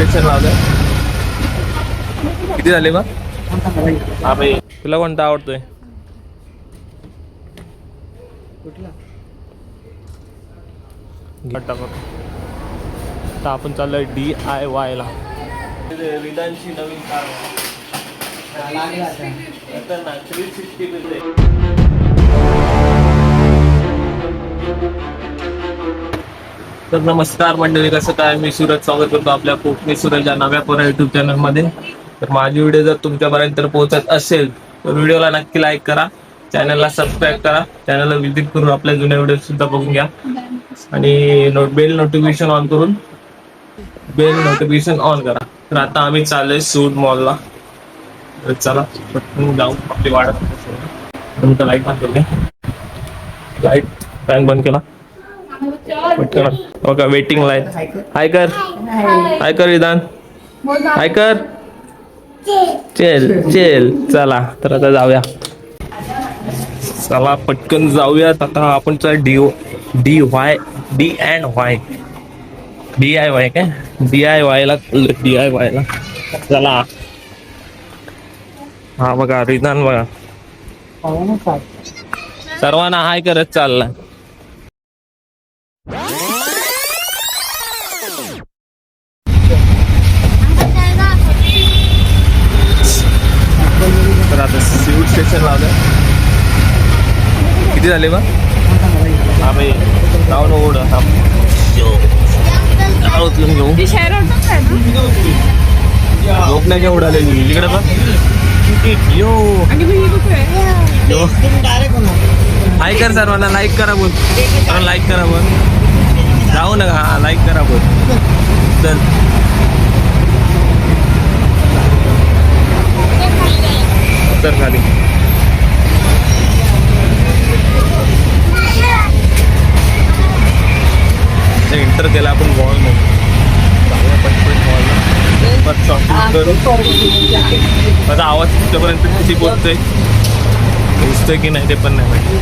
Station लावलंय. किती झाले बा हा भाई तुला कोणता आवडतोय? कुठला आता आपण चाललोय डी आय वाय ला. विधानची नवीन कार. तर नमस्कार मंडळी कसं काय? मी सूरज स्वागत करतो आपल्या कोकणी सूरज या नव्या कोरा युट्यूब चॅनलमध्ये तर माझी व्हिडिओ जर तुमच्यापर्यंत पोहोचत असेल तर व्हिडिओला नक्की लाईक करा. चॅनलला सबस्क्राईब करा. चॅनलला व्हिजिट करून आपल्या जुन्या व्हिडिओ सुद्धा बघून घ्या. आणि नो बेल नोटिफिकेशन ऑन करून बेल नोटिफिकेशन ऑन करा. तर आता आम्ही चाललोय सूट मॉलला तर चला पटकन जाऊ. आपली वाढत तुमचा लाइट बंद केली लाइट फॅन बंद केला. पटकन. बघा वेटिंग लाईन हाय कर हाय कर विधान हाय कर चल चल. चला तर आता जाऊया. चला पटकन जाऊयात. आता आपण D D Y D and Y D I Y काय? डी आय वाय ला डी आय वाय ला. चला. हा बघा रिदान बघा. सर्वांना हाय करत चाललाय. स्टेशन लावलं. किती झाले बा हा भाई जाऊ ना ओढ उचलून घेऊ. ऑटो काय झोपण्याच्या उडाले इकडे बघ. यो. हाय कर सर्वांना. लाईक करा बोल. लाईक करा बोल. जाऊ नका. हा लाईक करा बोल. चल. तर खाली. एंटर केला आपण पटपट मॉल शॉपिंग करू माझा आवाज तुमच्यापर्यंत किती पोहोचतोय? पोहोचतोय की नाही ते पण नाही माहिती.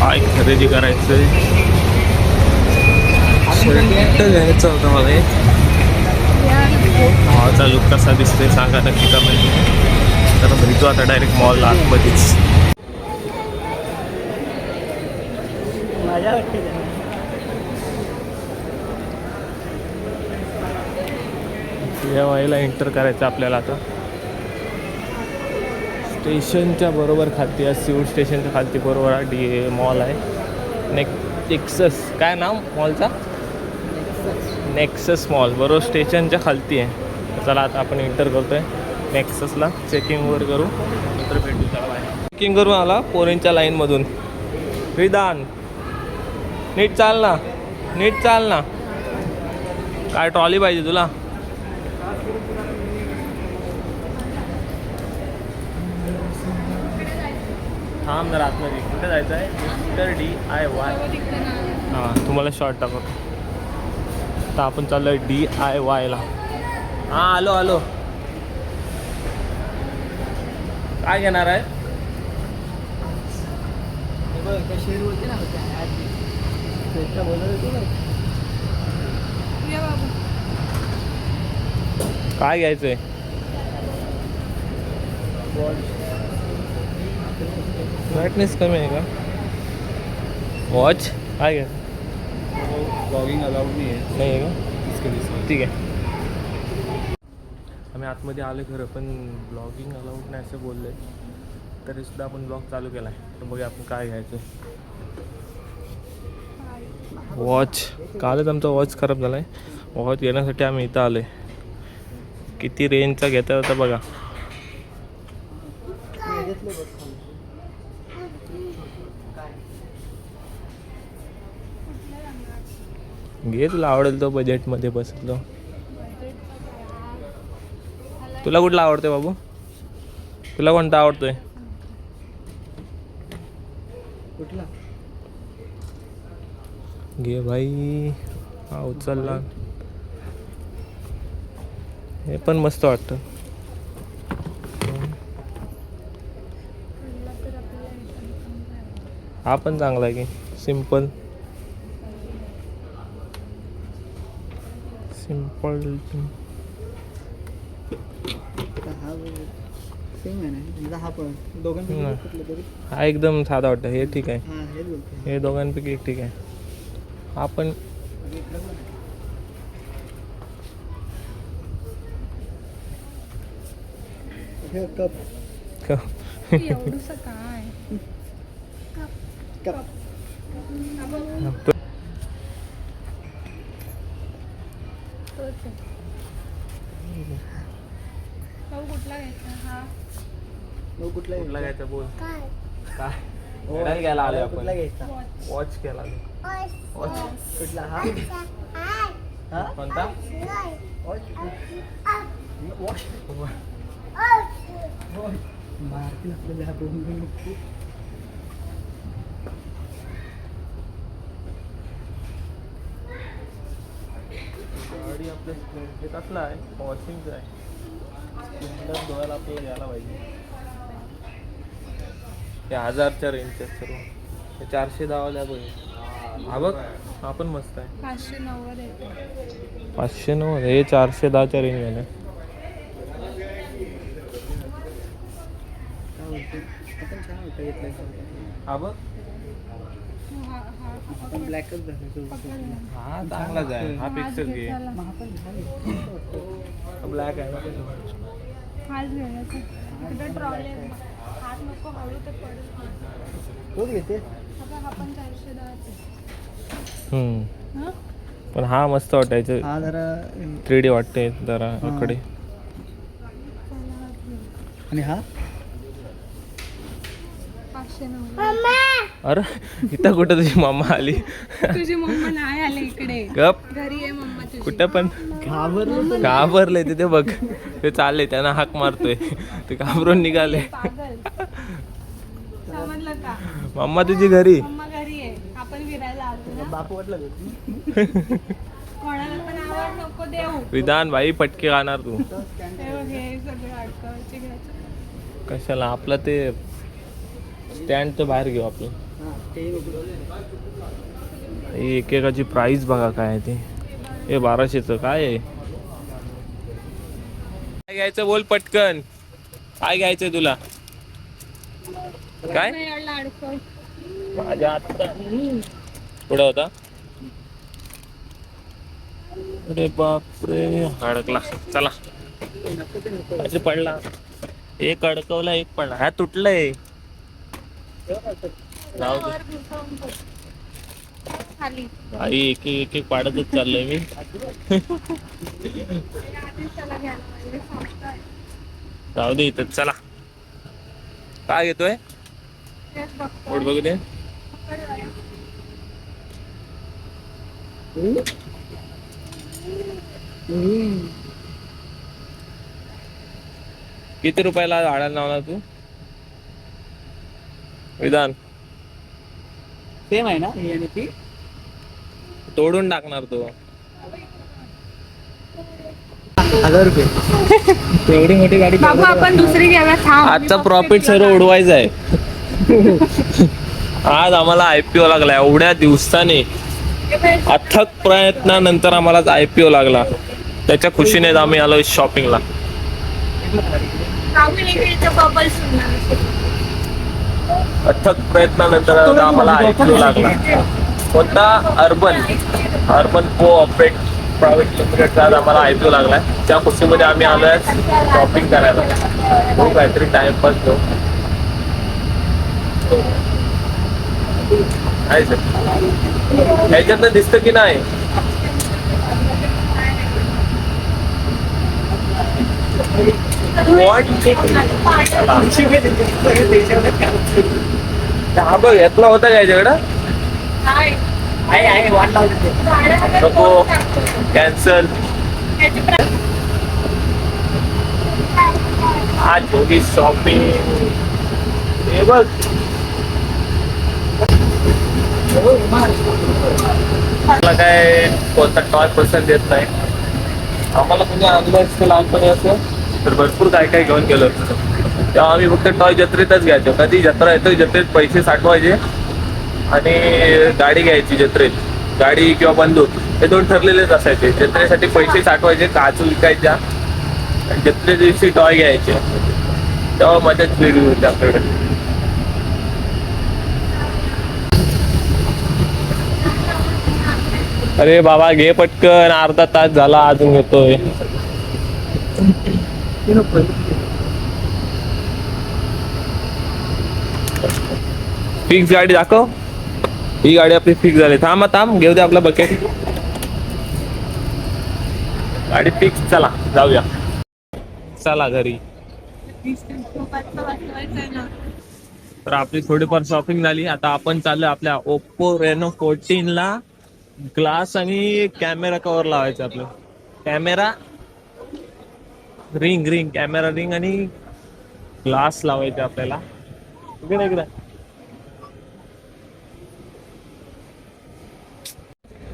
काय खरेदी करायचंय. शर्ट घ्यायचा होता मला. भावाचा लुक कसा दिसतोय सांगा नक्की कमेंट तर भेटू आता डायरेक्ट मॉलला आतमध्येच. या वाईला एंटर करायचं आपल्याला आता. स्टेशनच्या बरोबर खालती आहे सिव्हिल स्टेशनच्या खालती बरोबर हा डी मॉल आहे. नेक नेक्सस काय नाव मॉलचा नेक्सस मॉल बरोबर स्टेशनच्या खालती आहे. चला आता आपण एंटर करतोय. नेक्ससला चेकिंग वगैरे करू. नंतर भेटू त्याला बाहेर. चेकिंग करून आला पोरेंच्या लाईनमधून विधान. नीट चाल ना. नीट चाल ना. काय ट्रॉली पाहिजे तुला? थांब जरा आतमध्ये. कुठे जायचं आहे मिस्टर डी आय वाय हां तुम्हाला शॉर्ट टाकतो आता आपण चाललोय डी आय वायला हां आलो आलो. काय घेणार आहे? काय घ्यायचंय? ब्राईटनेस कमी आहे का? वॉच काय घ्या ब्लॉगिंग अलाउड नाही आहे नाही आहे का? इसके लिए ठीक आहे. आम्ही आतमध्ये आलो खरं पण ब्लॉगिंग अलाउड नाही असं बोलले. तरी सुद्धा आपण ब्लॉग चालू केला आहे तर बघूया आपण काय घ्यायचं. वॉच कालच आमचा वॉच खराब झाला आहे वॉच घेण्यासाठी आम्ही इथं आलो आहे किती रेंजचा घेता होता बघा. घे तुला आवडेल तो बजेटमध्ये बसलो. तुला कुठला आवडतोय बाबू? तुला कोणता आवडतोय? कुठला? घे भाई. हा उचलला हे पण मस्त वाटतं. हा पण चांगला आहे की. सिंपल हा आहे ना हा हा एकदम साधा वाटतं. हे ठीक आहे. हा हे दोघांपैकी एक ठीक आहे. हा पण हे कप. कप हा बघ, तोच आहे. भाऊ कुठला घ्यायचा हा कुठला कुठला घ्यायचा? घ्यायचा बोल. काय? काय? मेडल घ्यायला आलोय आपण. कुठला घ्यायचा? वॉच केला वॉच कुठला? हा? हा? कोणता? वॉच वॉच मारतील आपल्याला हा बोलून नको. गाडी आपल्या स्प्लेंडर कसला आहे? वॉशिंगचा आहे. स्प्लेंडर धुवायला आपल्याला घ्यायला पाहिजे. हे हजारच्या रेंजच्या सर्व हे चारशे दहावाल्या बघ हा बघ हा पण मस्त आहे पाचशे नव्वद पाचशे नव्वद हे चारशे दहाच्या रेंज आहे काय बोलतो आपण छान वाटतं घेतलं हा बघ हा हा हा आपण ब्लॅकच ना. हा चांगलाच आहे हा पिक्चर घे आपण. ब्लॅक आहे नको हळू ते पडेल तोच घेते? आता हा पण चारशे. हा? पण हा मस्त वाटायचं. हा जरा थ्री डी वाटते जरा हा. इकडे. हा. आणि हा? अरे इथं कुठं तुझी मम्मा आली? तुझी मम्मा नाही आले इकडे. गप. घरी आहे मम्मा तुझी. कुठं पण. घाबरलो घाबरले तिथे बघ. ते चालले त्यांना हाक मारतोय. ते घाबरून निघाले. पागल. समजलं का? मम्मा तुझी घरी. मम्मा घरी आहे. आपण फिरायला आलो ना. बापू वाटलं का? कोणाला पण आवाज नको देऊ. विधान भाई पटके खाणार तू. हे हे कशाला? आपलं ते स्टँडचं बाहेर घेऊ हा. ही एकेकाची प्राइस बघा काय आहे ते. हे बाराशेचं काय आहे? काय घ्यायचं बोल पटकन. काय घ्यायचंय तुला? काय? माझ्या आत्ता पुढे होता. अरे बापरे. अडकला. चला. पडला. एक अडकवला एक पडला. हा तुटलंय. जाऊ दे. खाली आई एक एक एक पाडतच चाललोय मी आधीच त्याला घ्यायला पाहिजे संस्था आहे. जाऊ दे इथं चला काय घेतोय तेच. पोट बघू दे. किती रुपयाला झाडाला लावणार तू विधान. सेम आहे ना? ही आणि ती तोडून टाकणार तो. हजार रुपये. एवढी मोठी गाडी बाबू आपण दुसरी घ्यायला थांब. आजचा प्रॉफिट सर्व उडवायचा आहे. आज आम्हाला आय पी ओ लागला एवढ्या दिवसाने अथक प्रयत्नानंतर आम्हाला आय पी ओ लागला. त्याच्या खुशीने आम्ही आलो शॉपिंगला बबल्स अथक प्रयत्नानंतर आम्हाला ओ लागला. कोणता? Urban. Urban co operate private लिमिटेडचा आज आम्हाला ओ लागलाय. त्या खुशीमध्ये आम्ही आलोय शॉपिंग करायला. खूप काहीतरी टाइमपास घेऊ आहे सर ह्याच्यातनं दिसतं की नाही? What? हा बघ घेतला होता का त्याच्याकडं नको. कॅन्सल आज होगी शॉपिंग हे बघ. मला काय कोणता टॉय पसंत येत नाही. आम्हाला कुणी आणलं असतं लहानपणी असं तर भरपूर काय काय घेऊन गेलो. तेव्हा आम्ही फक्त टॉय जत्रेतच घ्यायचो. कधी जत्रा येतो जत्रेत पैसे साठवायचे आणि गाडी घ्यायची जत्रेत. गाडी किंवा बंदूक हे दोन ठरलेलेच असायचे. जत्रेसाठी पैसे साठवायचे काजू विकायच्या आणि जत्रे दिवशी टॉय घ्यायचे. तेव्हा मजाच वेगळी होती आपल्याकडे. अरे बाबा घे पटकन. अर्धा तास झाला अजून घेतोय फिक्स गाडी दाखव. ही गाडी आपली फिक्स झाली. थांब थांब घेऊ दे आपला बकेट गाडी फिक्स चला जाऊया. चला घरी. तर आपली थोडीफार शॉपिंग झाली. आता आपण चाललो आपल्या ओप्पो रेनो फोर्टीन ला. ग्लास आणि कॅमेरा कव्हर लावायचं आपलं. Camera ring ring camera ring आणि ग्लास लावायचे आपल्याला. इकडे इकडे.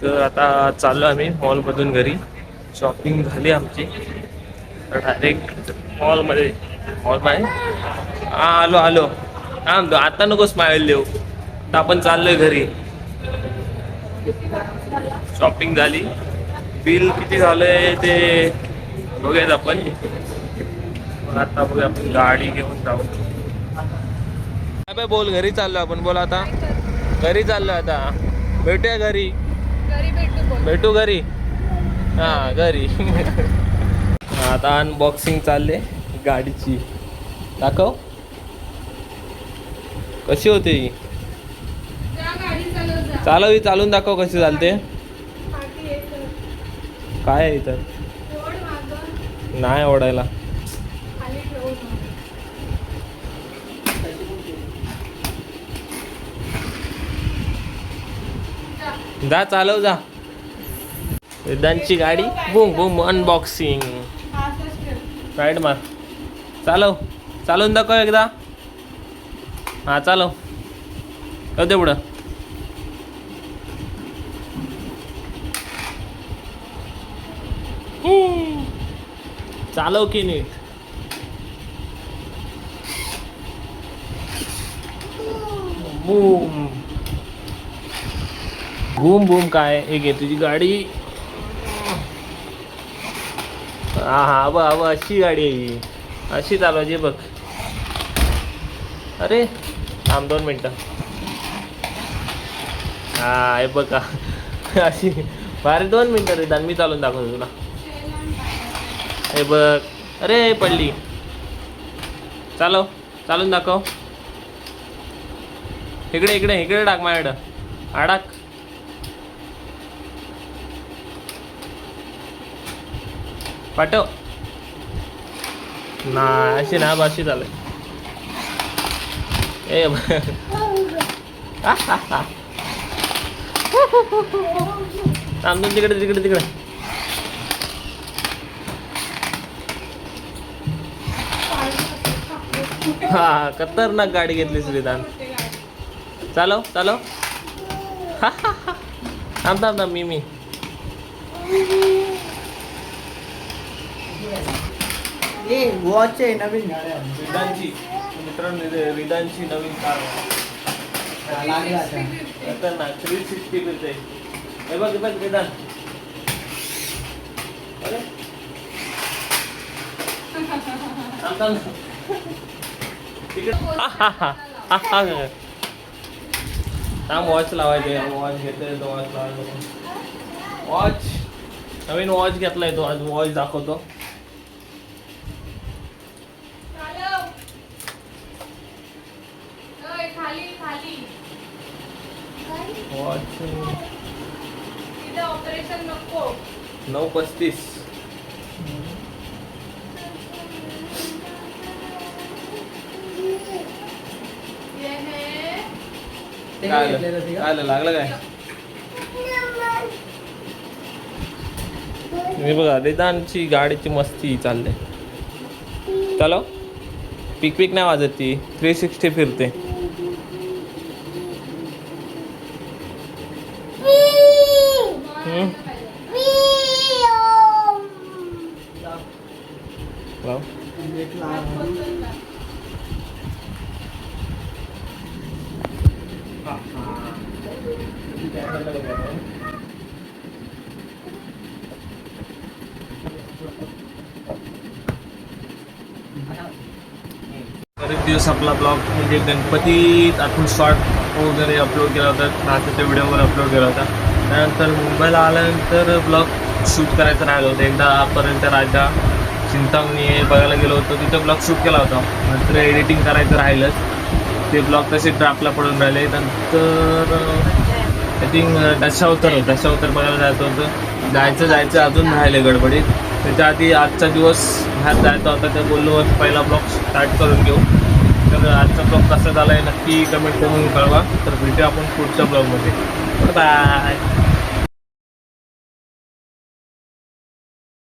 तर आता चाललो आम्ही मॉल मधून घरी. शॉपिंग झाली आमची. तर डायरेक्ट मॉलमध्ये मॉल हा आलो आलो. हा आता नको स्माईल देऊ. आता आपण चाललोय घरी. शॉपिंग झाली. बिल किती झालंय ते बघूयात आपण. आता बघूया आपण गाडी घेऊन जाऊ. काय बे बोल घरी चाललो आपण. बोल आता. घरी चाललो आता. भेटूया घरी. घरी भेटू बोल. भेटू घरी. हा घरी. आता अनबॉक्सिंग चालले गाडीची. दाखव. कशी होते? ही जा गाडी चालव जा. चालव ही चालून दाखव कशी चालते काय आहे इथं? नाही ओढायला जा चालव जा. वेदांची गाडी. बुम बुम अनबॉक्सिंग राईट मार. चालव. चालवून दाखव एकदा. हा चालव. येऊ दे पुढं हम्म. चालव की नीट बूम. बूम बूम काय? एक आहे तुझी गाडी. हा हा अब अब अशी गाडी आहे ही. अशी चालवायची बघ. अरे थांब दोन मिनटं. हा हे बघा. अशी. भारी दोन मिनटं रे मी चालून दाखवतो तुला. हे बघ. अरे पडली. चालव चालून दाखव. इकडे इकडे इकडे टाक माझ्याकडं. आडाक पाठव. ना अशी ना अशी चालू. ए थांबून तिकडे तिकडे तिकडे. हा खतरनाक गाडी घेतली श्रीदान. चालव चालव. थांब थांब थांब मी मी. वॉच आहे नवीन मित्रांनो नवीन कार खतरनाक. थ्री सिक्स्टी फिरते हे बघ हे बघ विधान अरे. थांब, थांब. हा, वॉच लावायचे वॉच घेते तो वॉच लावायचा. वॉच नवीन वॉच घेतलाय तो आज वॉच दाखवतो. वॉच तिथे ऑपरेशन नको. नऊ पस्तीस. ते काय काय आलं? घेतलेलं ते काय का? आलं? लागलं काय हे बघा रिदानची गाडीची मस्ती चालले चलो पिक पिक नाही वाजत ती थ्री सिक्स्टी फिरते हम्म. बरेच दिवस आपला ब्लॉग म्हणजे गणपतीत आपण शॉर्ट वगैरे अपलोड केला होता नाचाच्या व्हिडिओवर अपलोड केला होता. त्यानंतर मुंबईला आल्यानंतर ब्लॉग शूट करायचं राहिलं होतं. एकदापर्यंत राजा चिंतामणी हे बघायला गेलो होतो तिथे ब्लॉग शूट केला होता. नंतर एडिटिंग करायचं राहिलंच. ते ब्लॉग तसे ड्राफ्टला पडून राहिले. नंतर आय थिंक दशावतर दशावतर बघायला जायचं होतं. जायचं जायचं अजून राहिले गडबडीत. त्याच्या आधी आजचा दिवस बाहेर जायचा होता तर बोललो पहिला ब्लॉग स्टार्ट करून घेऊ. तर आजचा ब्लॉग कसा झाला आहे नक्की कमेंट करून कळवा. तर भेटू आपण पुढच्या ब्लॉगमध्ये बाय